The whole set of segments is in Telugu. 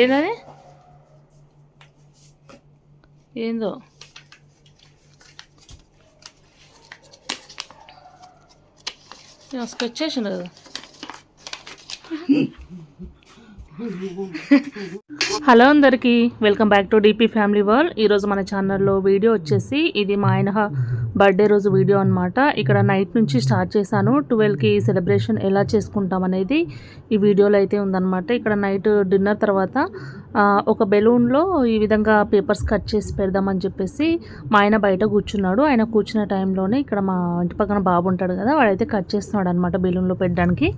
ఏందని? ఏందో? స్కెచ్ చేసిన కదా. హలో అందరికీ welcome back to DP family world. ఈరోజు మన ఛానల్లో వీడియో వచ్చేసి ఇది మా ఆయన బర్త్డే రోజు వీడియో అన్నమాట. ఇక్కడ నైట్ నుంచి స్టార్ట్ చేశాను. ట్వెల్వ్కి సెలబ్రేషన్ ఎలా చేసుకుంటాం అనేది ఈ వీడియోలో అయితే ఉందన్నమాట. ఇక్కడ నైట్ డిన్నర్ తర్వాత ఒక బెలూన్లో ఈ విధంగా పేపర్స్ కట్ చేసి పెడదామని చెప్పేసి మా ఆయన బయట కూర్చున్నాడు. ఆయన కూర్చున్న టైంలోనే ఇక్కడ మా ఇంటి పక్కన బాబు ఉంటాడు కదా వాడైతే కట్ చేస్తున్నాడు అనమాట బెలూన్లో పెట్టడానికి.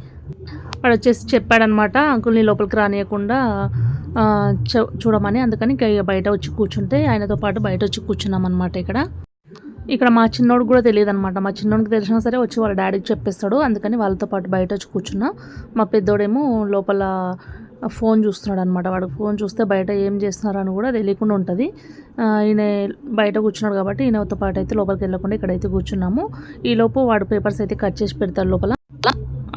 వాడు వచ్చేసి చెప్పాడనమాట అంకుల్ని లోపలికి రానియకుండా చూ- చూడమని. అందుకని బయట వచ్చి కూర్చుంటే ఆయనతో పాటు బయట వచ్చి కూర్చున్నాం అనమాట ఇక్కడ. ఇక్కడ మా చిన్నోడు కూడా తెలియదు అనమాట మా చిన్నోడికి తెలిసినా సరే వచ్చి వాళ్ళ డాడీకి చెప్పేస్తాడు. అందుకని వాళ్ళతో పాటు బయట వచ్చి కూర్చున్నా. మా పెద్దోడేమో లోపల ఫోన్ చూస్తున్నాడు అనమాట వాడు ఫోన్ చూస్తే బయట ఏం చేస్తున్నారని కూడా తెలియకుండా ఉంటుంది. ఈయన బయట కూర్చున్నాడు కాబట్టి ఈయనతో పాటు అయితే లోపలికి వెళ్ళకుండా ఇక్కడైతే కూర్చున్నాము. ఈలోపు వాడు పేపర్స్ అయితే కట్ చేసి పెడతాడు లోపల.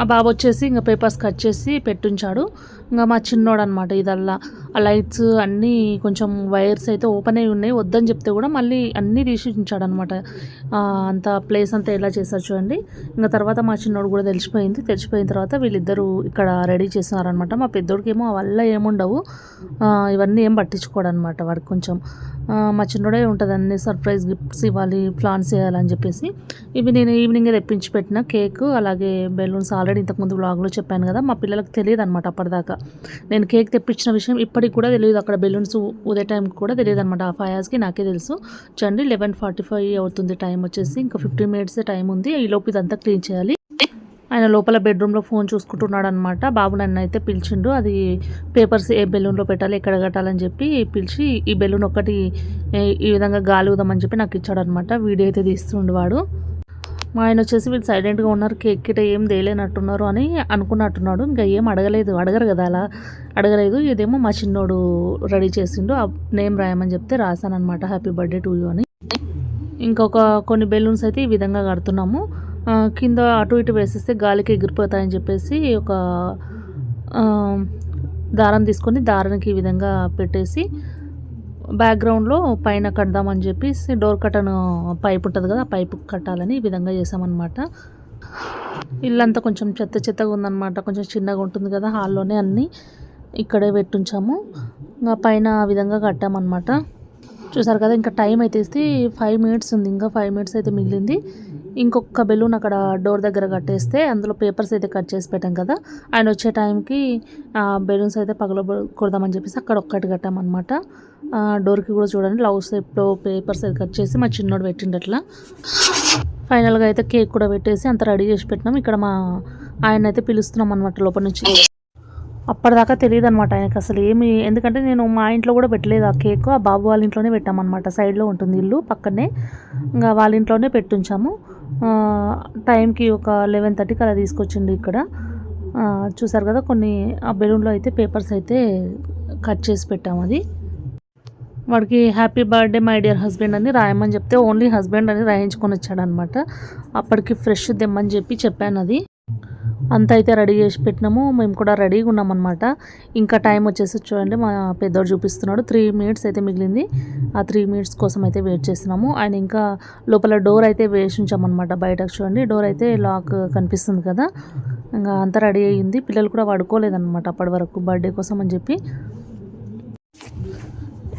ఆ బాబు వచ్చేసి ఇంకా పేపర్స్ కట్ చేసి పెట్టుంచాడు. ఇంకా మా చిన్నోడు అనమాట ఇదల్లా ఆ లైట్స్ అన్నీ కొంచెం వైర్స్ అయితే ఓపెన్ అయి ఉన్నాయి. వద్దని చెప్తే కూడా మళ్ళీ అన్నీ తీసి ఉంచాడు అనమాట అంత ప్లేస్ అంతా ఎలా చేశారు చూడండి. ఇంకా తర్వాత మా చిన్నోడు కూడా తెలిసిపోయింది. తెలిసిపోయిన తర్వాత వీళ్ళిద్దరూ ఇక్కడ రెడీ చేస్తున్నారనమాట. మా పెద్దోడికి ఏమో వల్ల ఏముండవు. ఇవన్నీ ఏం పట్టించుకోడనమాట వాడికి కొంచెం. మా చిన్నోడే ఉంటుంది అన్ని సర్ప్రైజ్ గిఫ్ట్స్ ఇవ్వాలి ప్లాన్స్ చేయాలని చెప్పేసి. ఇవి నేను ఈవినింగే తెప్పించి పెట్టిన కేక్ అలాగే బెలూన్స్ ఆల్రెడీ ఇంతకుముందు బ్లాగ్లో చెప్పాను కదా మా పిల్లలకు తెలియదు అనమాట అప్పటిదాకా. నేను కేక్ తెప్పించిన విషయం ఇప్పటి ఇప్పటికి కూడా తెలియదు అక్కడ బెలూన్స్ ఉదే టైంకి కూడా తెలియదు అనమాట ఆ ఫైవ్ అవర్స్కి నాకే తెలుసు. చండి లెవెన్ ఫార్టీ ఫైవ్ అవుతుంది టైం వచ్చేసి. ఇంకా ఫిఫ్టీన్ మినిట్స్ టైం ఉంది. ఈ లోపు ఇదంతా క్లీన్ చేయాలి. ఆయన లోపల బెడ్రూమ్లో ఫోన్ చూసుకుంటున్నాడు అనమాట బాబు నన్ను అయితే పిలిచిండు. అది పేపర్స్ ఏ బెలూన్లో పెట్టాలి ఎక్కడ కట్టాలని చెప్పి పిలిచి ఈ బెలూన్ ఒకటి ఈ విధంగా గాలి ఉదామని చెప్పి నాకు ఇచ్చాడు అనమాట వీడియో అయితే తీస్తుండు వాడు. మా ఆయన వచ్చేసి వీళ్ళు సైలెంట్గా ఉన్నారు కేక్ కిట ఏం తేలేనట్టున్నారు అని అనుకున్నట్టున్నాడు. ఇంకా ఏం అడగలేదు అడగరు కదా అలా. అడగలేదు ఇదేమో మా చిన్నోడు రెడీ చేసిండు ఆ నేమ్ రాయమని చెప్తే రాశాను అనమాట హ్యాపీ బర్త్డే టు యూ అని. ఇంకొక కొన్ని బెలూన్స్ అయితే ఈ విధంగా కడుతున్నాము. కింద అటు ఇటు వేసేస్తే గాలికి ఎగిరిపోతాయని చెప్పేసి ఒక దారం తీసుకొని దారానికి ఈ విధంగా పెట్టేసి బ్యాక్గ్రౌండ్లో పైన కడదామని చెప్పేసి డోర్ కట్టను పైప్ ఉంటుంది కదా ఆ పైపు కట్టాలని ఈ విధంగా చేసామన్నమాట ఇల్లంతా కొంచెం చెత్త చెత్తగా ఉందన్నమాట. కొంచెం చిన్నగా ఉంటుంది కదా హాల్లోనే అన్నీ ఇక్కడే పెట్టుంచాము. ఇంకా పైన ఆ విధంగా కట్టామన్నమాట. చూసారు కదా ఇంకా టైం అయితే ఫైవ్ మినిట్స్ ఉంది. ఇంకా ఫైవ్ మినిట్స్ అయితే మిగిలింది. ఇంకొక బెలూన్ అక్కడ డోర్ దగ్గర కట్టేస్తే అందులో పేపర్స్ అయితే కట్ చేసి పెట్టాం కదా ఆయన వచ్చే టైంకి ఆ బెలూన్స్ అయితే పగల చెప్పేసి అక్కడ ఒక్కటి కట్టామన్నమాట. డోర్కి కూడా చూడండి. లవ్ షేప్లో పేపర్స్ అయితే కట్ చేసి మా చిన్నోడు పెట్టిండు అట్లా. ఫైనల్గా అయితే కేక్ కూడా పెట్టేసి అంత రెడీ చేసి పెట్టినాం. ఇక్కడ మా ఆయన అయితే పిలుస్తున్నాం అనమాట లోపల నుంచి. అప్పటిదాకా తెలియదు అనమాట ఆయనకి అసలు ఏమి ఎందుకంటే నేను మా ఇంట్లో కూడా పెట్టలేదు ఆ కేక్ ఆ బాబు వాళ్ళ ఇంట్లోనే పెట్టామన్నమాట సైడ్లో ఉంటుంది ఇల్లు పక్కనే. ఇంకా వాళ్ళ ఇంట్లోనే పెట్టుంచాము. టైంకి ఒక లెవెన్ థర్టీకి అలా తీసుకొచ్చిండు ఇక్కడ. చూసారు కదా కొన్ని ఆ బెలూన్లో అయితే పేపర్స్ అయితే కట్ చేసి పెట్టాము అది. వాడికి happy birthday my dear husband అని రాయమని చెప్తే ఓన్లీ హస్బెండ్ అని రాయించుకొని వచ్చాడనమాట. అప్పటికి ఫ్రెష్ తెమ్మని చెప్పి చెప్పాను అది. అంత అయితే రెడీ చేసి పెట్టినాము మేము కూడా రెడీగా ఉన్నామన్నమాట. ఇంకా టైం వచ్చేసి చూడండి మా పెద్దోడు చూపిస్తున్నాడు. త్రీ మినిట్స్ అయితే మిగిలింది. ఆ త్రీ మినిట్స్ కోసం అయితే వెయిట్ చేస్తున్నాము. ఆయన ఇంకా లోపల డోర్ అయితే వేసి ఉంచామన్నమాట బయటకు చూడండి. డోర్ అయితే లాక్ కనిపిస్తుంది కదా. ఇంకా అంతా రెడీ అయ్యింది. పిల్లలు కూడా పడుకోలేదన్నమాట అప్పటి వరకు బర్త్డే కోసం అని చెప్పి.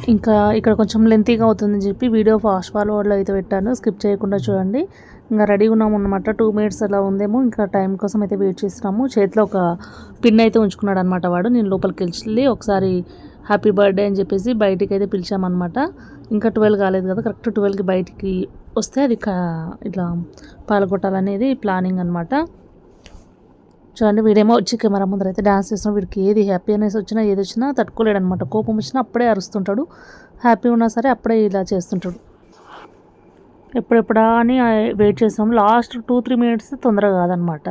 ఇంకా ఇక్కడ కొంచెం లెంతీగా అవుతుందని చెప్పి వీడియో ఫాస్ట్ ఫార్వర్డ్లో అయితే పెట్టాను. స్కిప్ చేయకుండా చూడండి. ఇంకా రెడీగా ఉన్నాము అనమాట టూ మినిట్స్ అలా ఉందేమో. ఇంకా టైం కోసం అయితే వెయిట్ చేస్తున్నాము. చేతిలో ఒక పిన్ అయితే ఉంచుకున్నాడు అనమాట వాడు. నేను లోపలికి వెళ్ళి ఒకసారి హ్యాపీ బర్త్డే అని చెప్పేసి బయటికి అయితే పిలిచామన్నమాట ఇంకా ట్వెల్వ్ కాలేదు కదా. కరెక్ట్ ట్వెల్వ్కి బయటికి వస్తే అది కా- ఇట్లా పాల్గొట్టాలనేది ప్లానింగ్ అనమాట చూడండి వీడేమో వచ్చి కెమెరా ముందర అయితే డాన్స్ చేస్తున్నాడు. వీడికి ఏది హ్యాపీనెస్ వచ్చినా ఏది వచ్చినా తట్టుకోలేడు అనమాట కోపం వచ్చినా అప్పుడే అరుస్తుంటాడు. హ్యాపీ ఉన్నా సరే అప్పుడే ఇలా చేస్తుంటాడు. ఎప్పుడెప్పుడా అని వెయిట్ చేసాం. లాస్ట్ టూ త్రీ మినిట్స్ తొందరగా కాదనమాట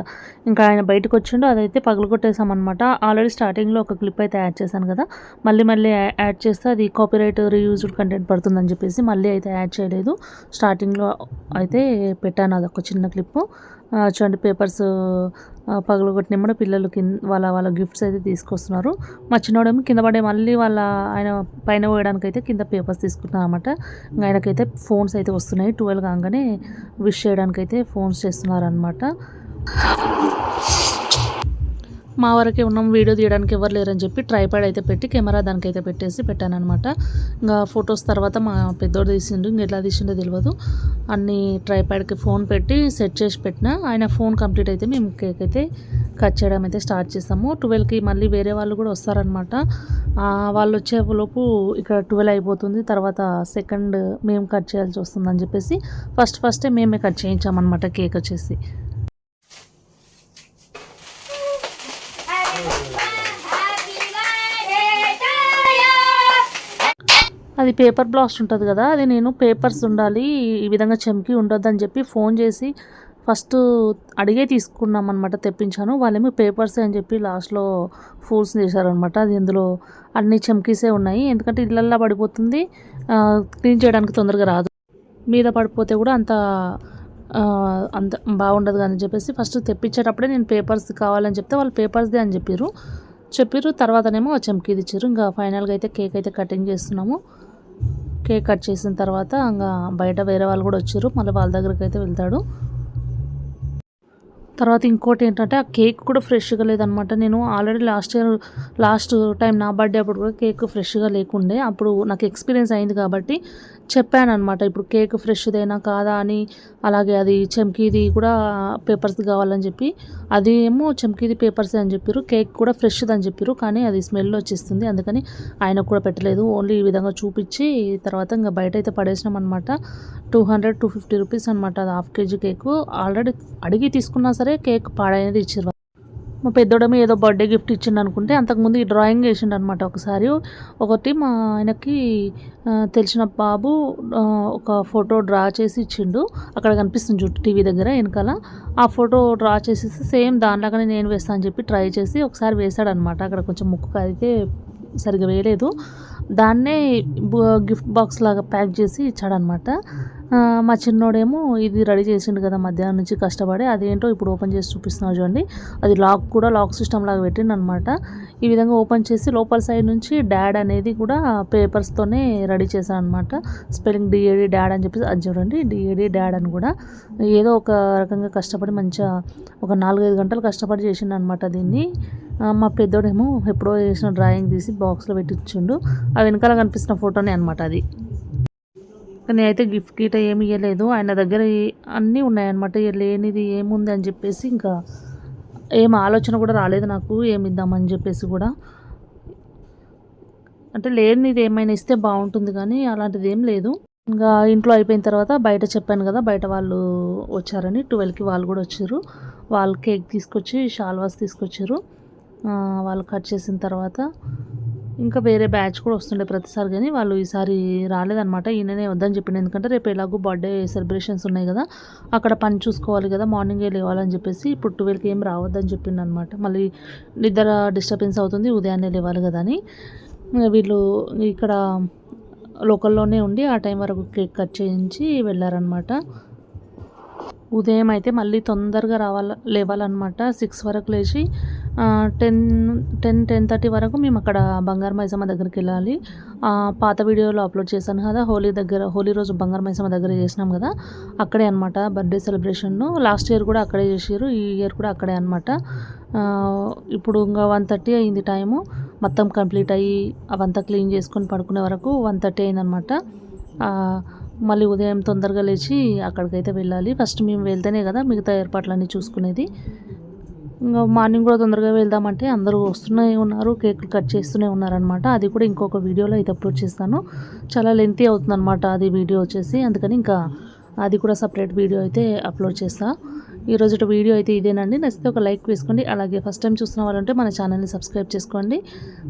ఇంకా ఆయన బయటకు వచ్చిండు అదైతే పగలగొట్టేసామన్నమాట ఆల్రెడీ స్టార్టింగ్లో ఒక క్లిప్ అయితే యాడ్ చేశాను కదా. మళ్ళీ మళ్ళీ యాడ్ చేస్తే అది కాపీరైట్ రీయూజ్డ్ కంటెంట్ పడుతుందని చెప్పేసి మళ్ళీ అయితే యాడ్ చేయలేదు. స్టార్టింగ్లో అయితే పెట్టాను అదొక చిన్న క్లిప్పు చూడండి పేపర్స్ పగలగొట్టిన కూడా పిల్లలు కింద వాళ్ళ వాళ్ళ గిఫ్ట్స్ అయితే తీసుకొస్తున్నారు. మా చిన్నోడేమో కింద పడే మళ్ళీ వాళ్ళ ఆయన పైన పోయడానికి అయితే కింద పేపర్స్ తీసుకుంటున్నారు అనమాట ఇంకా ఆయనకైతే ఫోన్స్ అయితే వస్తున్నాయి. ట్వెల్వ్ కాగానే విష్ చేయడానికైతే ఫోన్స్ చేస్తున్నారు అనమాట మా వరకే ఉన్నాం వీడియో తీయడానికి ఎవరు లేరని చెప్పి ట్రైపాడ్ అయితే పెట్టి కెమెరా దానికి అయితే పెట్టేసి పెట్టాను అనమాట ఇంకా ఫొటోస్ తర్వాత మా పెద్దోడు తీసిండు ఇంక ఎట్లా తీసిండో తెలియదు అన్ని ట్రైపాడ్కి ఫోన్ పెట్టి సెట్ చేసి పెట్టిన ఆయన ఫోన్ కంప్లీట్ అయితే మేము కేక్ అయితే కట్ చేయడం అయితే స్టార్ట్ చేస్తాము ట్వెల్వ్కి మళ్ళీ వేరే వాళ్ళు కూడా వస్తారనమాట వాళ్ళు వచ్చే లోపు ఇక్కడ ట్వెల్వ్ అయిపోతుంది తర్వాత సెకండ్ మేము కట్ చేయాల్సి వస్తుందని చెప్పేసి ఫస్ట్ ఫస్టే మేమే కట్ చేయించామన్నమాట కేక్ వచ్చేసి. అది పేపర్ బ్లాస్ట్ ఉంటుంది కదా అది నేను పేపర్స్ ఉండాలి ఈ విధంగా చెంకి ఉండొద్దని చెప్పి ఫోన్ చేసి ఫస్ట్ అడిగే తీసుకున్నాం అనమాట తెప్పించాను. వాళ్ళేమో పేపర్స్ అని చెప్పి లాస్ట్లో ఫోర్స్ చేశారనమాట అది ఇందులో అన్ని చెంకీసే ఉన్నాయి. ఎందుకంటే ఇళ్ళల్లో పడిపోతుంది క్లీన్ చేయడానికి తొందరగా రాదు. మీద పడిపోతే కూడా అంత అంత బాగుండదు అని చెప్పేసి ఫస్ట్ తెప్పించేటప్పుడే నేను పేపర్స్ కావాలని చెప్తే వాళ్ళు పేపర్స్దే అని చెప్పారు చెప్పారు తర్వాతనేమో చెంకీది ఇచ్చారు ఇంకా ఫైనల్గా అయితే కేక్ అయితే కటింగ్ చేస్తున్నాము. కేక్ కట్ చేసిన తర్వాత ఇంకా బయట వేరే వాళ్ళు కూడా వచ్చారు మళ్ళీ వాళ్ళ దగ్గరికి అయితే వెళ్తాడు. తర్వాత ఇంకోటి ఏంటంటే ఆ కేక్ కూడా ఫ్రెష్గా లేదనమాట. నేను already last year last time నా బర్త్డే అప్పుడు కూడా కేక్ ఫ్రెష్గా లేకుండే. అప్పుడు నాకు ఎక్స్పీరియన్స్ అయింది కాబట్టి చెప్పాను అనమాట ఇప్పుడు కేక్ ఫ్రెష్దేనా కాదా అని అలాగే అది చెంకీది కూడా పేపర్స్ కావాలని చెప్పి. అది ఏమో చెంకీది పేపర్స్ అని చెప్పారు కేక్ కూడా ఫ్రెష్ది అని చెప్పారు కానీ అది స్మెల్ వచ్చేస్తుంది. అందుకని ఆయనకు కూడా పెట్టలేదు. ఓన్లీ ఈ విధంగా చూపించి తర్వాత ఇంకా బయట అయితే పడేసినాం అనమాట two hundred two fifty rupees అనమాట అది హాఫ్ కేజీ కేక్. ఆల్రెడీ అడిగి తీసుకున్నా సరే కేక్ పాడైనది ఇచ్చారు మా పెద్దోడమే ఏదో బర్త్డే గిఫ్ట్ ఇచ్చిండు అనుకుంటే అంతకుముందు ఈ డ్రాయింగ్ వేసిండు అనమాట ఒకసారి. ఒకటి మా ఆయనకి తెలిసిన బాబు ఒక ఫోటో డ్రా చేసి ఇచ్చిండు. అక్కడ కనిపిస్తుంది చుట్టూ టీవీ దగ్గర వెనకాల. ఆ ఫోటో డ్రా చేసేసి సేమ్ దానిలాగానే నేను వేస్తాను అని చెప్పి ట్రై చేసి ఒకసారి వేసాడు అనమాట అక్కడ కొంచెం ముక్కు అయితే సరిగా వేయలేదు. దాన్నే గిఫ్ట్ బాక్స్ లాగా ప్యాక్ చేసి ఇచ్చాడనమాట మా చిన్నోడేమో ఇది రెడీ చేసిండు కదా మధ్యాహ్నం నుంచి కష్టపడి అదేంటో ఇప్పుడు ఓపెన్ చేసి చూపిస్తున్నారు చూడండి. అది లాక్ కూడా లాక్ సిస్టమ్ లాగా పెట్టిండు అనమాట ఈ విధంగా ఓపెన్ చేసి లోపల సైడ్ నుంచి డాడ్ అనేది కూడా పేపర్స్తోనే రెడీ చేశాను అనమాట స్పెల్లింగ్ డిఏడి డాడ్ అని చెప్పేసి అది చూడండి డిఏడి డాడ్ అని కూడా. ఏదో ఒక రకంగా కష్టపడి మంచిగా ఒక నాలుగైదు గంటలు కష్టపడి చేసిండు అనమాట దీన్ని. మా పెద్దోడేమో ఎప్పుడో చేసిన డ్రాయింగ్ తీసి బాక్స్లో పెట్టించుండు. ఆ వెనకాల కనిపిస్తున్న ఫోటోనే అనమాట అది. కానీ అయితే గిఫ్ట్ గీట ఏమి ఇవ్వలేదు ఆయన దగ్గర అన్నీ ఉన్నాయన్నమాట. లేనిది ఏముంది అని చెప్పేసి ఇంకా ఏం ఆలోచన కూడా రాలేదు నాకు. ఏమి ఇద్దామని చెప్పేసి కూడా. అంటే లేనిది ఏమైనా ఇస్తే బాగుంటుంది కానీ అలాంటిది ఏం లేదు. ఇంకా ఇంట్లో అయిపోయిన తర్వాత బయట చెప్పాను కదా బయట వాళ్ళు వచ్చారని. ట్వెల్వ్కి వాళ్ళు కూడా వచ్చారు. వాళ్ళు కేక్ తీసుకొచ్చి షాల్వాస్ తీసుకొచ్చారు. వాళ్ళు కట్ చేసిన తర్వాత ఇంకా వేరే బ్యాచ్ కూడా వస్తుండే ప్రతిసారి కానీ వాళ్ళు ఈసారి రాలేదనమాట ఈయననే వద్దని చెప్పిండు. ఎందుకంటే రేపు ఎలాగో బర్త్డే సెలబ్రేషన్స్ ఉన్నాయి కదా అక్కడ పని చూసుకోవాలి కదా మార్నింగే లేవాలని చెప్పేసి ఇప్పుడు ట్వెల్వ్కి ఏం రావద్దని చెప్పిండు అనమాట మళ్ళీ నిద్ర డిస్టర్బెన్స్ అవుతుంది ఉదయాన్నే లేవాలి కదా అని. వీళ్ళు ఇక్కడ లోకల్లోనే ఉండి ఆ టైం వరకు కేక్ కట్ చేయించి వెళ్ళారనమాట ఉదయం అయితే మళ్ళీ తొందరగా రావాల లేవాలన్నమాట. సిక్స్ వరకు లేచి టెన్ టెన్ టెన్ థర్టీ వరకు మేము అక్కడ బంగారు మైసమ్మ దగ్గరికి వెళ్ళాలి. పాత వీడియోలో అప్లోడ్ చేశాను కదా హోలీ దగ్గర హోలీ రోజు బంగారు మైసమ్మ దగ్గర చేసినాం కదా అక్కడే అనమాట బర్త్డే సెలబ్రేషన్ లాస్ట్ ఇయర్ కూడా అక్కడే చేసారు ఈ ఇయర్ కూడా అక్కడే అనమాట ఇప్పుడు ఇంకా వన్ థర్టీ అయింది టైము మొత్తం కంప్లీట్ అయ్యి అవంతా క్లీన్ చేసుకొని పడుకునే వరకు వన్ థర్టీ అయిందనమాట మళ్ళీ ఉదయం తొందరగా లేచి అక్కడికైతే వెళ్ళాలి. ఫస్ట్ మేము వెళ్తేనే కదా మిగతా ఏర్పాట్లన్నీ చూసుకునేది. ఇంకా మార్నింగ్ కూడా తొందరగా వెళ్దామంటే అందరూ వస్తూనే ఉన్నారు కేకులు కట్ చేస్తూనే ఉన్నారనమాట అది కూడా ఇంకొక వీడియోలో అయితే అప్లోడ్ చేస్తాను. చాలా లెంతీ అవుతుందన్నమాట అది వీడియో వచ్చేసి. అందుకని ఇంకా అది కూడా సపరేట్ వీడియో అయితే అప్లోడ్ చేస్తా. ఈరోజు వీడియో అయితే ఇదేనండి. నచ్చితే ఒక లైక్ వేసుకోండి. అలాగే ఫస్ట్ టైం చూస్తున్న వాళ్ళంటే మన ఛానల్ని సబ్స్క్రైబ్ చేసుకోండి.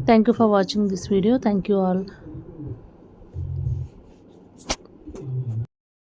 Thank you for watching this video thank you all